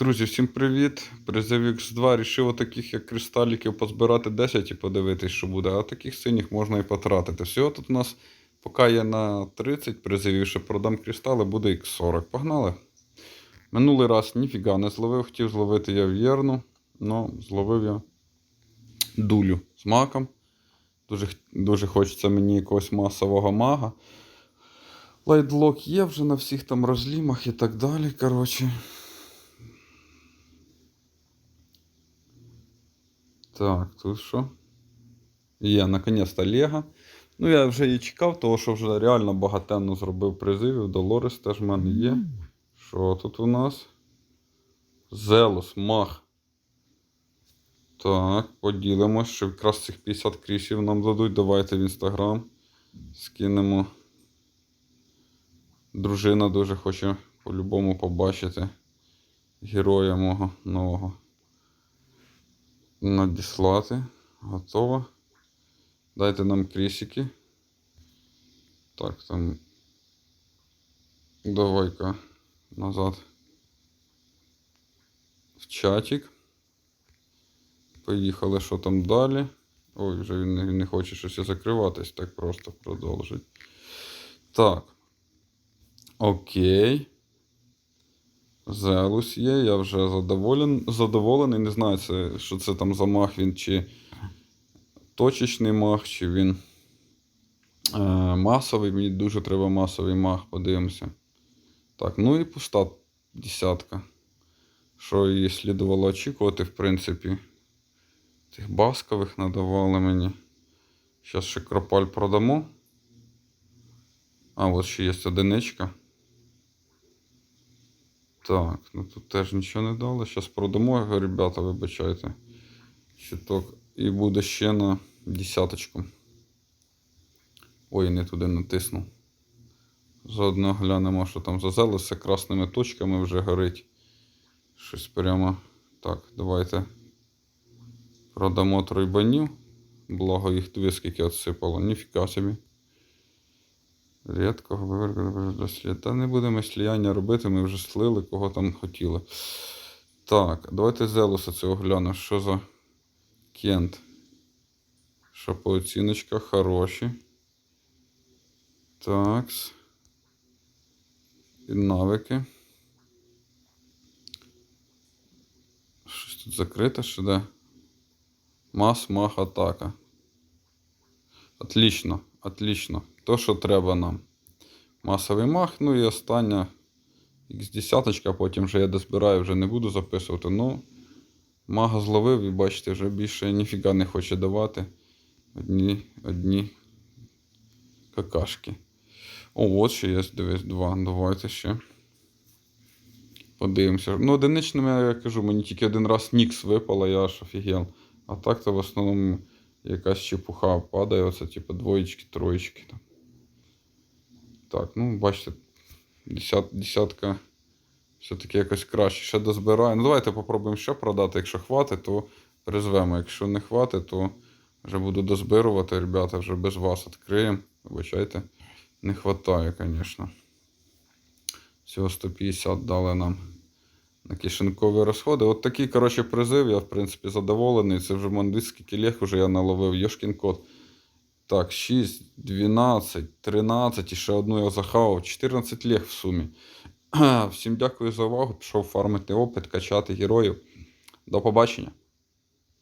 друзі, всім привіт. Призив X2 рішив таких як кристаліків позбирати 10 і подивитись, що буде. А таких синіх можна і потратити. Всього тут у нас поки є на 30 призивів, ще продам кристали, буде X40. Погнали. Минулий раз ніфіга не зловив, хотів зловити я в'єрну, але зловив я дулю з маком. Дуже, дуже хочеться мені якогось масового мага. Лайтлок є вже на всіх там розлімах і так далі. Коротше. Так, тут що? Є, наконець-то Лего. Ну, я вже і чекав, того, що вже реально багатенно зробив призивів. Долорес теж в мене є. Що тут у нас? Зелос, мах. Так, поділимось, що якраз цих 50 крісів нам дадуть. Давайте в інстаграм. Скинемо. Дружина дуже хоче по-любому побачити героя мого нового. Надіслати. Готово. Дайте нам крісики. Так, там. Давай-ка назад. В чатик. Поїхали, що там далі. Ой, вже він не, не хоче щось закриватись, так просто продовжить. Так. Окей. Зелус є, я вже задоволен, задоволений. Не знаю, це, що це там за мах він, чи точечний мах, чи він е, масовий. Мені дуже треба масовий мах, подивимося. Так, ну і пуста десятка. Що її слідувало очікувати, в принципі. Тих баскових надавали мені. Зараз ще кропаль продамо. А, от ще є одиничка. Так, ну тут теж нічого не дали. Зараз продамо його, ребята, вибачайте. Щиток. І буде ще на десяточку. Ой, не туди натиснув. Заодно глянемо, що там за зелеся красними точками вже горить. Щось прямо. Так, давайте продамо тройбанів. Благо їх дві скільки отсипало. Ніфіга собі. Рідкого виверка до слід. Та не будемо сліяння робити, ми вже слили, кого там хотіли. Так, давайте Зелуса цього глянемо. Що за кент? Що по оціночках хороші. Такс. І навики. Щось тут закрите, що де? Мас, мах, атака. Отлично, отлично. То, що треба нам. Масовий мах, ну і остання X10, потім вже я дозбираю, вже не буду записувати. Ну, мага зловив і бачите, вже більше ніфіга не хоче давати. Одні, одні какашки. О, от ще є, дивись, два. Давайте ще. Подивимося. Ну, одиничними, я кажу, мені тільки один раз Нікс випала, я аж офігел. А так то в основному якась чепуха падає, оце типу двоєчки, троєчки. Там. Так, ну бачите, десят, десятка все-таки якось краще. Ще дозбираю. Ну, давайте попробуємо ще продати. Якщо хватить, то призвемо. Якщо не хватить, то вже буду дозбирувати, ребята, вже без вас відкриємо. Вибачайте, не вистачає, звісно. Всього 150 дали нам на кишенькові розходи. От такий, коротше, призив. Я, в принципі, задоволений. Це вже мандитський кілег, вже я наловив Йошкін код. Так, 6, 12, 13 і ще одну я захавав. 14 лег в сумі. Всім дякую за увагу. Пішов фармити опит, качати героїв. До побачення.